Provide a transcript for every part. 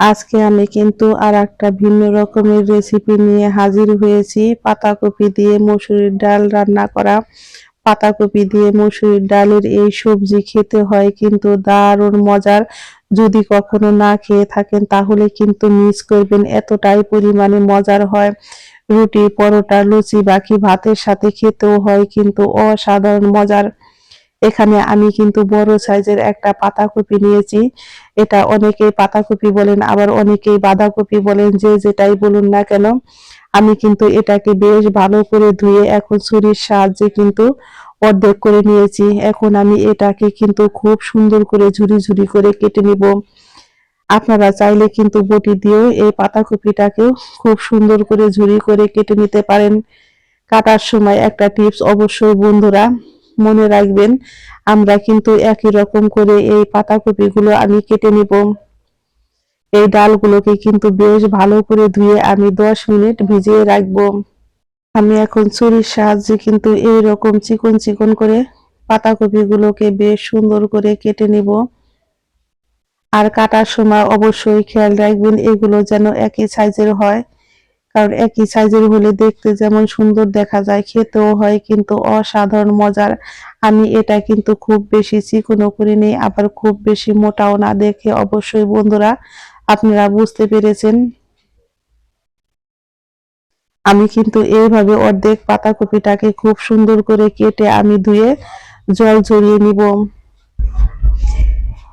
আজকে আমি কিন্তু আর একটা ভিন্ন রকমের রেসিপি নিয়ে হাজির হয়েছি। পাতাকপি দিয়ে মসুরির ডাল রান্না করা। পাতাকপি দিয়ে মসুরির ডালের এই সবজি খেতে হয় কিন্তু দারুণ মজার। যদি কখনো না খেয়ে থাকেন তাহলে কিন্তু মিস করবেন, এতটাই পরিমাণে মজার হয়। রুটি, পরোটা, লুচি, বাকি ভাতের সাথে খেতেও হয় কিন্তু অসাধারণ মজার। এখানে আমি কিন্তু বড় সাইজের একটা পাতাকপি নিয়েছি। এটা অনেকেই পাতাকপি বলেন, আবার অনেকেই বাঁধাকপি বলেন, যে যেটাই বলুন না কেন, আমি কিন্তু এটাকে বেশ ভালো করে ধুয়ে এখন ছুরির সাহায্যে কিন্তু অর্ধেক করে নিয়েছি। এখন আমি এটাকে কিন্তু খুব সুন্দর করে ঝুরি ঝুরি করে কেটে নিব। আপনারা চাইলে কিন্তু বটি দিয়েও এই পাতাকপিটাকেও খুব সুন্দর করে ঝুরি করে কেটে নিতে পারেন। কাটার সময় একটা টিপস অবশ্যই বন্ধুরা মনে রাখবেন, আমরা কিন্তু একই রকম করে এই পাতাকপিগুলো আমি কেটে নিব। এই ডালগুলোকে কিন্তু বেশ ভালো করে ধুয়ে আমি দশ মিনিট ভিজিয়ে রাখব। আমি এখন ছুরির সাহায্যে কিন্তু এই রকম চিকন চিকন করে পাতাকপিগুলোকে বেশ সুন্দর করে কেটে নিব। আর কাটার সময় অবশ্যই খেয়াল রাখবেন, এগুলো যেন একই সাইজের হয়। কারণ একই সাইজের হলে দেখতে যেমন সুন্দর দেখা যায়, খেতেও হয় কিন্তু অসাধারণ মজার। আমি এটা কিন্তু খুব বেশি চিকনও করে নিই, আবার খুব বেশি মোটাও না দেখে অবশ্যই বন্ধুরা আপনারা বুঝতে পেরেছেন। আমি কিন্তু এইভাবে অর্ধেক পাতাকপিটাকে খুব সুন্দর করে কেটে আমি ধুয়ে জল ঝরিয়ে নিব।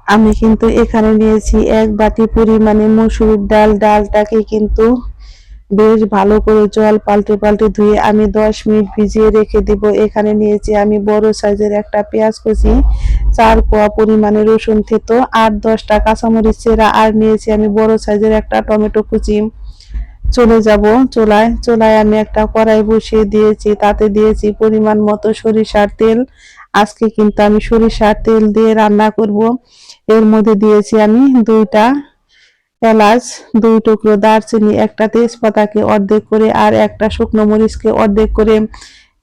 আমি কিন্তু এখানে নিয়েছি এক বাটি পরিমাণে মসুরির ডাল, ডালটাকে কিন্তু বেশ ভালো করে জল পাল্টে পাল্টে ধুয়ে আমি দশ মিনিট ভিজিয়ে রেখে দিব। এখানে নিয়েছি আমি বড় সাইজের একটা পেঁয়াজ কুচি, চার কোয়া পরিমাণে রসুন থেতো, আট দশটা কাঁচামরিচ চেরা, আর নিয়েছি আমি বড় সাইজের একটা টমেটো কুচি। চলে যাব চোলায়। চোলায় আমি একটা কড়াই বসিয়ে দিয়েছি, তাতে দিয়েছি পরিমাণ মতো সরিষার তেল। আজকে কিন্তু আমি সরিষার তেল দিয়ে রান্না করব। এর মধ্যে দিয়েছি আমি দুইটা এলাচ, দুই টুকরো দারচিনি, একটা তেজপাতাকে অর্ধেক করে আর একটা শুকনো মরিচকে অর্ধেক করে।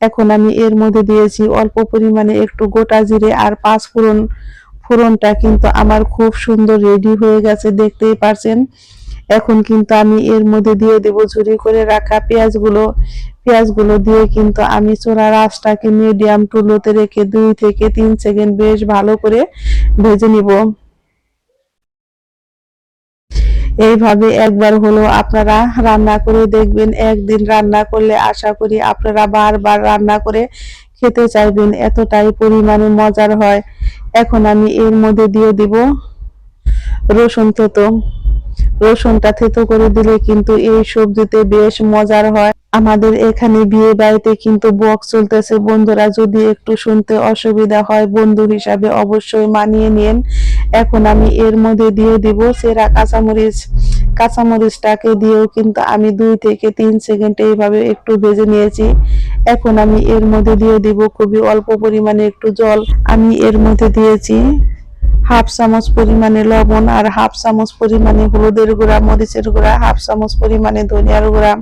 এখন আমি এর মধ্যে দিয়েছি অল্প পরিমাণে একটু গোটা জিরে আর পাঁচ ফোড়ন, ফোড়নটা কিন্তু আমার খুব সুন্দর রেডি হয়ে গেছে, দেখতেই পারছেন। এখন কিন্তু আমি এর মধ্যে দিয়ে দেব ঝুরি করে রাখা পেঁয়াজগুলো। পেঁয়াজগুলো দিয়ে কিন্তু আমি চোরা রাসটাকে মিডিয়াম টু লোতে রেখে দুই থেকে তিন সেকেন্ড বেশ ভালো করে ভেজে নিব। এইভাবে একবার হলো আপনারা রান্না করে দেখবেন, একদিন রান্না করলে আশা করি আপনারা বারবার রান্না করে খেতে চাইবেন, এতটাই পরিমাণে মজার হয়। এখন আমি এর মধ্যে দিয়ে দিব রসুন থেতো। রসুনটা থেতো করে দিলে কিন্তু এই সবজিতে বেশ মজার হয়। আমাদের এখানে বিয়ে বাড়িতে কিন্তু বক্স চলতেছে। বন্ধুরা যদি একটু শুনতে অসুবিধা হয়, বন্ধু হিসাবে অবশ্যই মানিয়ে নিন। এখন আমি এর মধ্যে দিয়ে দিব সেরা কাঁচামরিচ। কাঁচামরিচটাকে দিয়েও কিন্তু আমি দুই থেকে তিন সেকেন্ড এইভাবে একটু ভেজে নিয়েছি। এখন আমি এর মধ্যে দিয়ে দিব খুবই অল্প পরিমাণে একটু জল। আমি এর মধ্যে দিয়েছি হাফ চামচ পরিমাণে লবণ আর হাফ চামচ পরিমাণে হলুদের গুঁড়া, মরিচের গুঁড়া, হাফ চামচ পরিমাণে ধনিয়ার গুঁড়া।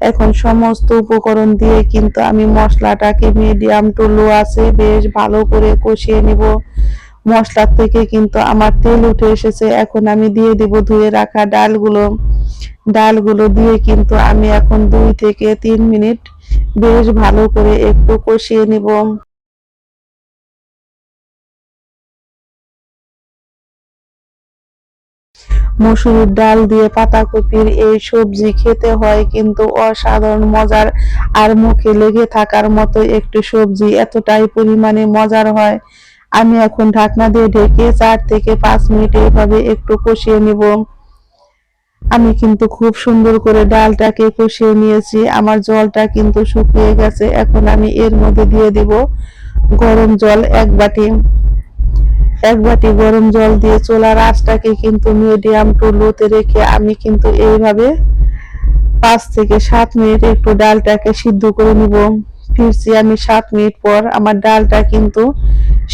এখন সমস্ত উপকরণ দিয়ে কিন্তু আমি মশলাটাকে মিডিয়াম টু লো আছে বেশ ভালো করে কষিয়ে নিব। মশলার থেকে কিন্তু আমার তেল উঠে এসেছে। এখন আমি দিয়ে দিব ধুয়ে রাখা ডালগুলো। ডালগুলো দিয়ে কিন্তু আমি এখন দুই থেকে তিন মিনিট বেশ ভালো করে একটু কষিয়ে নিব। মসুরির ডাল দিয়ে পাতাকপির এই সবজি খেতে হয় কিন্তু অসাধারণ মজার আর মুখে লেগে থাকার মতো একটি সবজি এতটাই পরিমাণে মজার হয়। আমি এখন ঢাকনা দিয়ে ঢেকে চার থেকে পাঁচ মিনিট এইভাবে একটু কষিয়ে নিব। আমি কিন্তু খুব সুন্দর করে ডালটাকে কষিয়ে নিয়েছি। আমার জলটা কিন্তু শুকিয়ে গেছে। এখন আমি এর মধ্যে দিয়ে দিব গরম জল এক বাটি। এক বাটি গরম জল দিয়ে চোলার আঁচটাকে কিন্তু মিডিয়াম টু লোতে রেখে আমি কিন্তু এইভাবে পাঁচ থেকে সাত মিনিট একটু ডালটাকে সিদ্ধ করে নিব। ফিরছি আমি সাত মিনিট পর। আমার ডালটা কিন্তু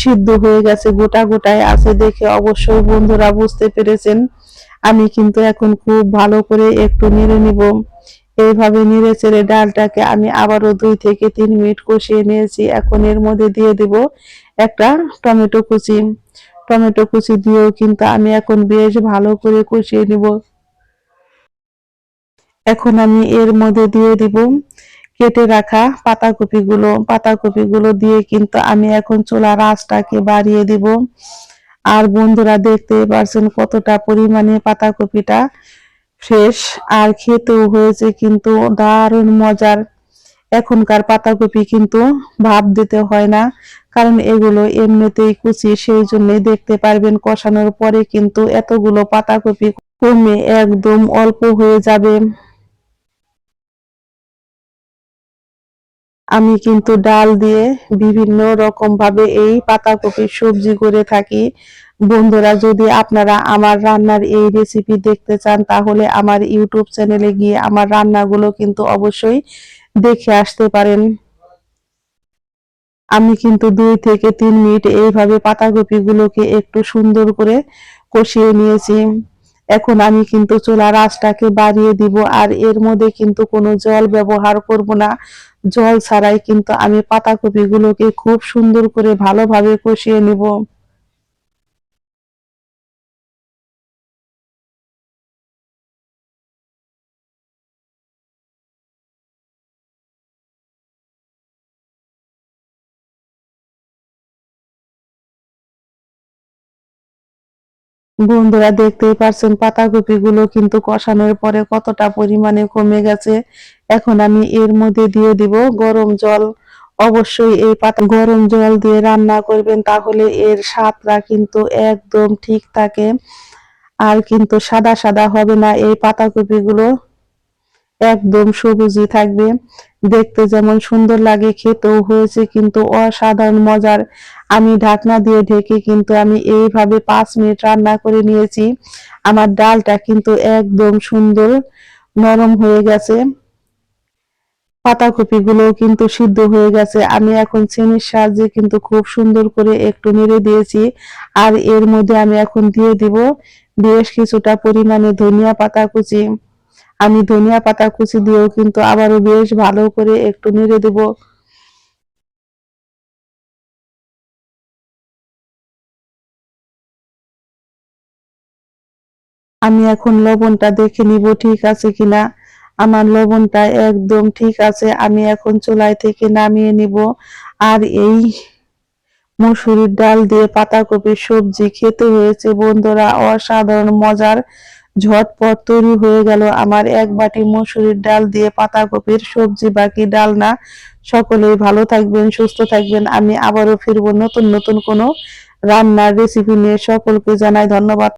সিদ্ধ হয়ে গেছে, গোটা গোটায় আছে দেখে অবশ্যই বন্ধুরা বুঝতে পেরেছেন। আমি কিন্তু এখন খুব ভালো করে একটু নেড়ে নিব। এইভাবে নেড়ে চেড়ে ডালটাকে আমি আবারও দুই থেকে তিন মিনিট কষিয়ে নিয়েছি। এখন এর মধ্যে দিয়ে দিব একটা টমেটো কুচি। টমেটো কুচি দিয়েও কিন্তু আমি এখন বেশ ভালো করে কষিয়ে নিব। এখন আমি এর মধ্যে দিয়ে দিব কেটে রাখা পাতাকপিগুলো পাতাকপিগুলো দিয়ে কিন্তু আমি এখন চোলা আঁচটাকে বাড়িয়ে দিব। আর বন্ধুরা দেখতে পারছেন কতটা পরিমাণে পাতাকপিটা ফ্রেশ আর খেতেও হয়েছে কিন্তু দারুণ মজার। এখনকার পাতাকপি কিন্তু ভাব দিতে হয় না, কারণ এগুলো এমনিতেই কুচি, সেই জন্যই দেখতে পারবেন কষানোর পরে কিন্তু এতগুলো পাতাকপি কমে একদম অল্প হয়ে যাবে। আমি কিন্তু ডাল দিয়ে বিভিন্ন রকম ভাবে এই পাতাকপির সবজি করে থাকি। বন্ধুরা, যদি আপনারা আমার রান্নার এই রেসিপি দেখতে চান, তাহলে আমার ইউটিউব চ্যানেলে গিয়ে আমার রান্নাগুলো কিন্তু অবশ্যই দেখে আসতে পারেন। আমি কিন্তু দুই থেকে তিন মিনিট এইভাবে পাতাকপি গুলোকে একটু সুন্দর করে কষিয়ে নিয়েছি। এখন আমি কিন্তু চুলার আঁচটাকে বাড়িয়ে দিব, আর এর মধ্যে কিন্তু কোনো জল ব্যবহার করব না। জল ছাড়াই কিন্তু আমি পাতাকপি গুলোকে খুব সুন্দর করে ভালোভাবে কষিয়ে নিব। বন্ধুরা, দেখতেই পারছেন পাতাকপি গুলো কিন্তু কষানোর পরে কতটা পরিমাণে কমে গেছে। এখন আমি এর মধ্যে দিয়ে দিব গরম জল। অবশ্যই এই পাতা গরম জল দিয়ে রান্না করবেন, তাহলে এর স্বাদটা কিন্তু একদম ঠিক থাকে। আর কিন্তু সাদা সাদা হবে না, এই পাতাকপি গুলো একদম সবুজই থাকবে। দেখতে যেমন সুন্দর লাগে, খেতেও হয়েছে, কিন্তু অসাধারণ মজার। আমি ঢাকনা দিয়ে ঢেকে কিন্তু আমি এইভাবে পাঁচ মিনিট রান্না করে নিয়েছি। আমার ডালটা কিন্তু একদম সুন্দর নরম হয়ে গেছে। পাতাকপি গুলো কিন্তু সিদ্ধ হয়ে গেছে। আমি এখন চিনির সাহায্যে কিন্তু খুব সুন্দর করে একটু নেড়ে দিয়েছি। আর এর মধ্যে আমি এখন দিয়ে দিব বেশ কিছুটা পরিমাণে ধনিয়া পাতা কুচি আমি ধনিয়া পাতা কুচি দিয়েও কিন্তু আবারও বেশ ভালো করে একটু নেড়ে দেব। আমি এখন লবণটা দেখে নিব ঠিক আছে কিনা। আমার লবণটা একদম ঠিক আছে, আমি এখন চুলাই থেকে নামিয়ে নিব। আর এই মসুরির ডাল দিয়ে পাতাকপির সবজি খেতে হয়েছে বন্ধুরা, অসাধারণ মজার ঝটপট তৈরি হয়ে গেল। আমার এক বাটি মসুরির ডাল দিয়ে পাতাকপির সবজি, বাকি ডাল না। সকলেই ভালো থাকবেন, সুস্থ থাকবেন। আমি আবারও ফিরবো নতুন নতুন কোনো রান্নার রেসিপি নিয়ে সকলকে জানাই ধন্যবাদ।